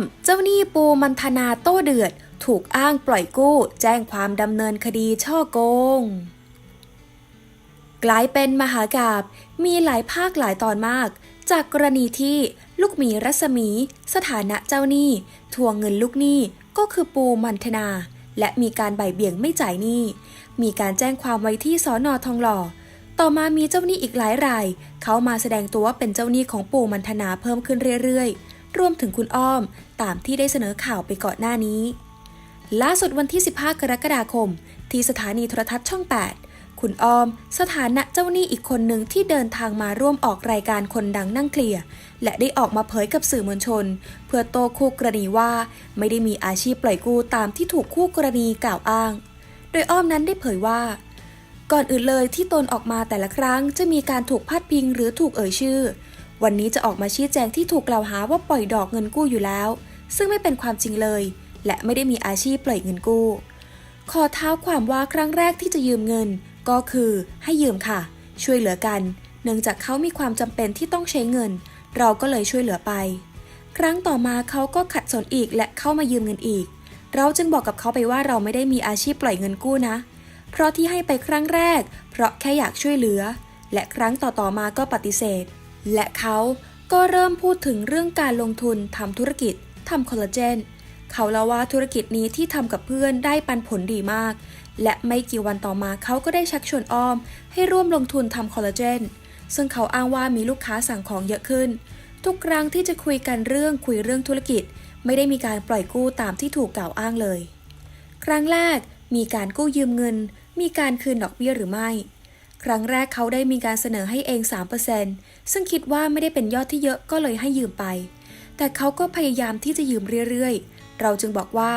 มเจ้าหนี้ปูมันธนาโต้เดือด ถูกอ้างปล่อยกู้ แจ้งความดำเนินคดีช่อโกง กลายเป็นมหากาบมีหลายภาคหลายตอนมาก จากกรณีที่ลูกหมีรัศมี สถานะเจ้าหนี้ทวงเงินลูกหนี้ก็คือปูมันธนา และมีการบ่เบี่ยงไม่จ่ายหนี้ มีการแจ้งความไว้ที่สอนอทองหล่อต่อมามีเจ้าหนี้อีกหลายราย เขามาแสดงตัวว่าเป็นเจ้าหนี้ของปู่มันธนาเพิ่มขึ้นเรื่อยๆ รวมถึงคุณอ้อมตามที่ได้เสนอข่าวไปก่อนหน้านี้ ล่าสุดวันที่ 15 กรกฎาคม ที่สถานีโทรทัศน์ช่อง 8 คุณอ้อม สถานะเจ้าหนี้อีกคนหนึ่งที่เดินทางมาร่วมออกรายการคนดังนั่งเคลียร์และได้ออกมาเผยกับสื่อมวลชน เพื่อโต้คู่กรณีว่าไม่ได้มีอาชีพปล่อยกู้ตามที่ถูกคู่กรณีกล่าวอ้าง โดยอ้อมนั้นได้เผยว่าก่อนอื่นเลยที่ตนออกมาแต่ละครั้งจะมีการถูกพาดพิงหรือถูกเอ่ยชื่อ วันนี้จะออกมาชี้แจงที่ถูกกล่าวหาว่าปล่อยดอกเงินกู้อยู่แล้ว ซึ่งไม่เป็นความจริงเลย และไม่ได้มีอาชีพปล่อยเงินกู้ ขอเท้าความว่าครั้งแรกที่จะยืมเงิน ก็คือให้ยืมค่ะ ช่วยเหลือกัน เนื่องจากเขามีความจำเป็นที่ต้องใช้เงิน เราก็เลยช่วยเหลือไป ครั้งต่อมาเขาก็ขัดสนอีกและเข้ามายืมเงินอีก เราจึงบอกกับเขาไปว่าเราไม่ได้มีอาชีพปล่อยเงินกู้นะ เพราะที่ให้ไปครั้งแรก เพราะแค่อยากช่วยเหลือ และครั้งต่อๆมาก็ปฏิเสธ และเขาก็เริ่มพูดถึงเรื่องการลงทุนทำธุรกิจทำคอลลาเจน เขาเล่าว่าธุรกิจนี้ที่ทำกับเพื่อนได้ปันผลดีมาก และไม่กี่วันต่อมาเขาก็ได้ชักชวนอ้อม ให้ร่วมลงทุนทำคอลลาเจน ซึ่งเขาอ้างว่ามีลูกค้าสั่งของเยอะขึ้น ทุกครั้งที่จะคุยกันเรื่องคุยเรื่องธุรกิจ ไม่ได้มีการปล่อยกู้ตามที่ถูกกล่าวอ้างเลย ครั้งแรกมีการกู้ยืมเงิน มีการคืนดอกเบี้ยหรือไม่ ครั้งแรกเขาได้มีการเสนอให้เอง 3%ซึ่งคิดว่าไม่ได้เป็นยอดที่เยอะก็เลยให้ยืมไป แต่เขาก็พยายามที่จะยืมเรื่อยๆ เราจึงบอกว่า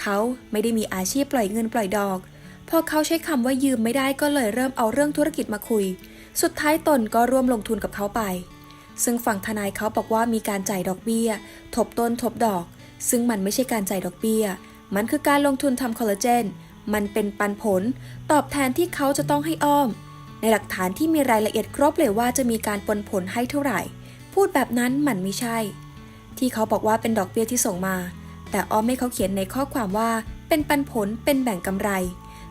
เขาไม่ได้มีอาชีพปล่อยเงินปล่อยดอก พอเขาใช้คำว่ายืมไม่ได้ก็เลยเริ่มเอาเรื่องธุรกิจมาคุย สุดท้ายตนก็ร่วมลงทุนกับเขาไป ซึ่งฝั่งทนายเขาบอกว่ามีการจ่ายดอกเบี้ย ทบต้นทบดอก ซึ่งมันไม่ใช่การจ่ายดอกเบี้ย มันคือการลงทุนทำคอลลาเจน มันเป็นปันผล ตอบแทนที่เขาจะต้องให้อ้อม ในหลักฐานที่มีรายละเอียดครบเลยว่าจะมีการปนผลให้เท่าไหร่ พูดแบบนั้นมันไม่ใช่ ที่เขาบอกว่าเป็นดอกเบี้ยที่ส่งมา แต่อ้อมให้เขาเขียนในข้อความว่า เป็นปันผลเป็นแบ่งกำไร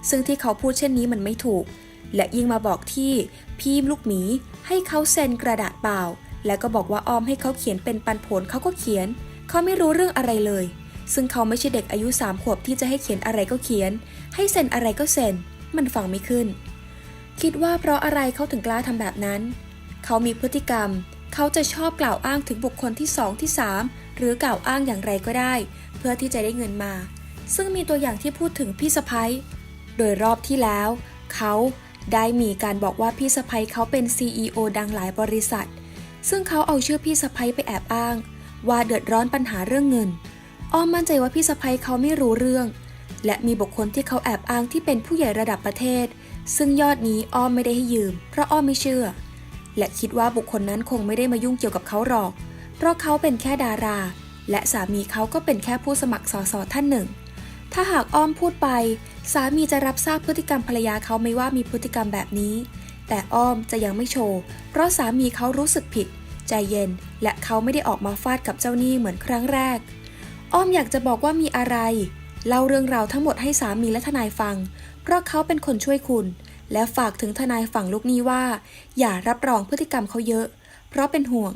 ซึ่งที่เขาพูดเช่นนี้มันไม่ถูก และยิ่งมาบอกที่พี่ลูกหมีให้เขาเซ็นกระดาษเปล่า แล้วก็บอกว่าอ้อมให้เขาเขียนเป็นปันผลเขาก็เขียน เขาไม่รู้เรื่องอะไรเลย ซึ่งเขาไม่ใช่เด็กอายุสามขวบที่จะให้เขียนอะไรก็เขียน ให้เซ็นอะไรก็เซ็น มันฟังไม่ขึ้น คิดว่าเพราะอะไรเขาถึงกล้าทำแบบนั้น เขามีพฤติกรรม เขาจะชอบกล่าวอ้างถึงบุคคลที่สองที่สามหรือกล่าวอ้างอย่างไรก็ได้ เพื่อที่จะได้เงินมา ซึ่งมีตัวอย่างที่พูดถึงพี่สะพ้ยโดยรอบที่แล้ว เขาได้มีการบอกว่าพี่สะพ้ยเขาเป็น CEO ดังหลายบริษัท ซึ่งเขาเอาชื่อพี่สะพ้ยไปแอบอ้าง ว่าเดือดร้อนปัญหาเรื่องเงิน อ้อมมั่นใจว่าพี่สะพ้ยเขาไม่รู้เรื่อง และมีบุคคลที่เขาแอบอ้างที่เป็นผู้ใหญ่ระดับประเทศ ซึ่งยอดนี้อ้อมไม่ได้ให้ยืม เพราะอ้อมไม่เชื่อ และคิดว่าบุคคลนั้นคงไม่ได้มายุ่งเกี่ยวกับเขาหรอก เพราะเขาเป็นแค่ดารา และสามีเขาก็เป็นแค่ผู้สมัครสสท่านหนึ่ง ถ้าหากอ้อมพูดไป สามีจะรับทราบพฤติกรรมภรรยาเขาไม่ว่ามีพฤติกรรมแบบนี้ แต่อ้อมจะยังไม่โชว์ เพราะสามีเขารู้สึกผิด ใจเย็น และเขาไม่ได้ออกมาฟาดกับเจ้าหนี้เหมือนครั้งแรก อ้อมอยากจะบอกว่ามีอะไร เล่าเรื่องราวทั้งหมดให้สามีและทนายฟัง เพราะเขาเป็นคนช่วยคุณ และฝากถึงทนายฝั่งลูกนี้ว่า อย่ารับรองพฤติกรรมเขาเยอะ เพราะเป็นห่วง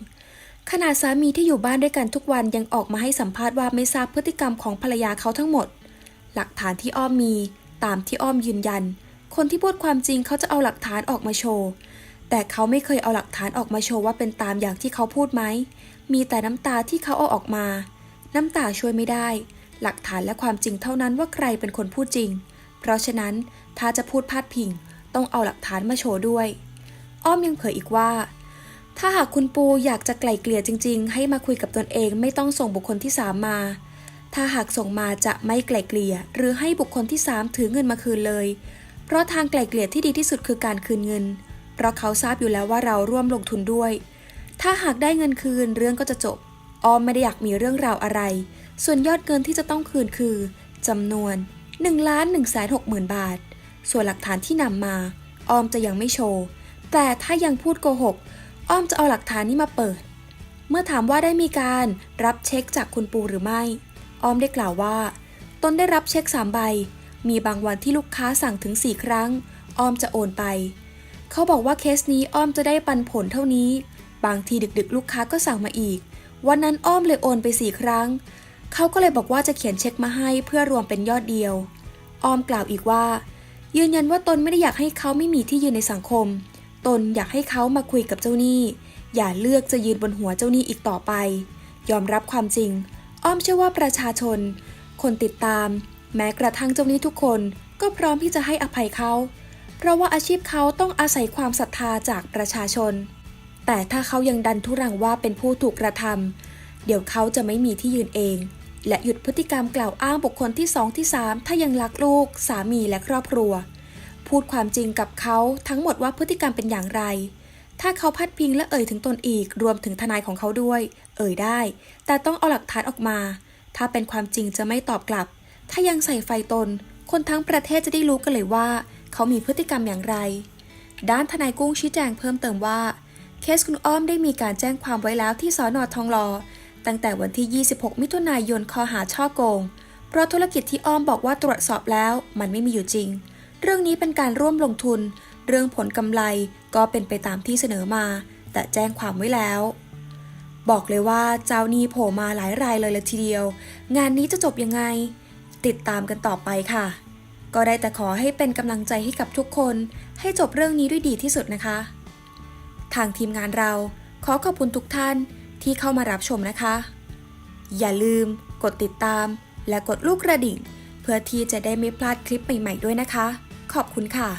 ขนาดสามีที่อยู่บ้านด้วยกันทุกวันยังออกมาให้สัมภาษณ์ว่าไม่ทราบพฤติกรรมของภรรยาเขาทั้งหมด หลักฐานที่อ้อมมี ตามที่อ้อมยืนยัน คนที่พูดความจริงเขาจะเอาหลักฐานออกมาโชว์ แต่เขาไม่เคยเอาหลักฐานออกมาโชว์ว่าเป็นตามอย่างที่เขาพูดไหม มีแต่น้ำตาที่เขาเอาออกมา น้ำตาช่วยไม่ได้ หลักฐานและความจริงเท่านั้นว่าใครเป็นคนพูดจริง เพราะฉะนั้นถ้าจะพูดพาดพิง ต้องเอาหลักฐานมาโชว์ด้วย อ้อมยังเผยอีกว่า ถ้าหากคุณปูอยากจะไกล่เกลี่ยจริง ๆ ให้มาคุยกับตนเองไม่ต้องส่งบุคคลที่สามมา ถ้าหากส่งมาจะไม่ไกล่เกลี่ย หรือให้บุคคลที่สามถือเงินมาคืนเลย เพราะทางไกล่เกลี่ยที่ดีที่สุดคือการคืนเงิน เพราะเขาทราบอยู่แล้วว่าเราร่วมลงทุนด้วย ถ้าหากได้เงินคืนเรื่องก็จะจบ อ้อมไม่ได้อยากมีเรื่องราวอะไร ส่วนยอดเงินที่จะต้องคืนคือจำนวน1ล้าน1 6 0 0 0 0 บาท ส่วนหลักฐานที่นำมา ออมจะยังไม่โชว์ แต่ถ้ายังพูดโกหกอ้อมจะเอาหลักฐานนี้มาเปิด เมื่อถามว่าได้มีการรับเช็คจากคุณปูหรือไม่ ออมได้กล่าวว่า ตนได้รับเช็คสามใบ มีบางวันที่ลูกค้าสั่งถึง 4 ครั้ง ออมจะโอนไป เขาบอกว่าเคสนี้อ้อมจะได้ปันผลเท่านี้ บางทีดึกๆ ลูกค้าก็สั่งมาอีก วันนั้นอ้อมเลยโอนไป 4 ครั้ง เขาก็เลยบอกว่าจะเขียนเช็คมาให้เพื่อรวมเป็นยอดเดียว ออมกล่าวอีกว่า ยืนยันว่าตนไม่ได้อยากให้เขาไม่มีที่ยืนในสังคม ตนอยากให้เขามาคุยกับเจ้าหนี้ อย่าเลือกจะยืนบนหัวเจ้าหนี้อีกต่อไป ยอมรับความจริง อ้อมเชื่อว่าประชาชน คนติดตาม แม้กระทั่งเจ้าหนี้ทุกคนก็พร้อมที่จะให้อภัยเขา เพราะว่าอาชีพเขาต้องอาศัยความศรัทธาจากประชาชน แต่ถ้าเขายังดันทุรังว่าเป็นผู้ถูกกระทำ เดี๋ยวเขาจะไม่มีที่ยืนเอง และหยุดพฤติกรรมกล่าวอ้างบุคคลที่สองที่สามถ้ายังรักลูก สามีและครอบครัว พูดความจริงกับเขาทั้งหมดว่าพฤติกรรมเป็นอย่างไร ถ้าเขาพัดพิงและเอ่ยถึงตนอีกรวมถึงทนายของเขาด้วย เอ่ยได้ แต่ต้องเอาหลักฐานออกมา ถ้าเป็นความจริงจะไม่ตอบกลับ ถ้ายังใส่ไฟตน คนทั้งประเทศจะได้รู้กันเลยว่า เขามีพฤติกรรมอย่างไร ด้านทนายกุ้งชี้แจงเพิ่มเติมว่าเคสคุณอ้อมได้มีการแจ้งความไว้แล้วที่สอนอทองหล่อ ตั้งแต่วันที่ 26 มิถุนายนข้อหาช่อโกง เพราะธุรกิจที่อ้อมบอกว่าตรวจสอบแล้วมันไม่มีอยู่จริง เรื่องนี้เป็นการร่วมลงทุน เรื่องผลกำไรก็เป็นไปตามที่เสนอมา แต่แจ้งความไว้แล้ว บอกเลยว่าเจ้าหนี้โผล่มาหลายรายเลยละทีเดียว งานนี้จะจบยังไง ติดตามกันต่อไปค่ะ ก็ได้แต่ขอให้เป็นกำลังใจให้กับทุกคน ให้จบเรื่องนี้ด้วยดีที่สุดนะคะ ทางทีมงานเราขอขอบคุณทุกท่าน ที่เข้ามารับชมนะคะ อย่าลืมกดติดตาม และกดลูกกระดิ่ง เพื่อที่จะได้ไม่พลาดคลิปใหม่ ๆ ด้วยนะคะ ขอบคุณค่ะ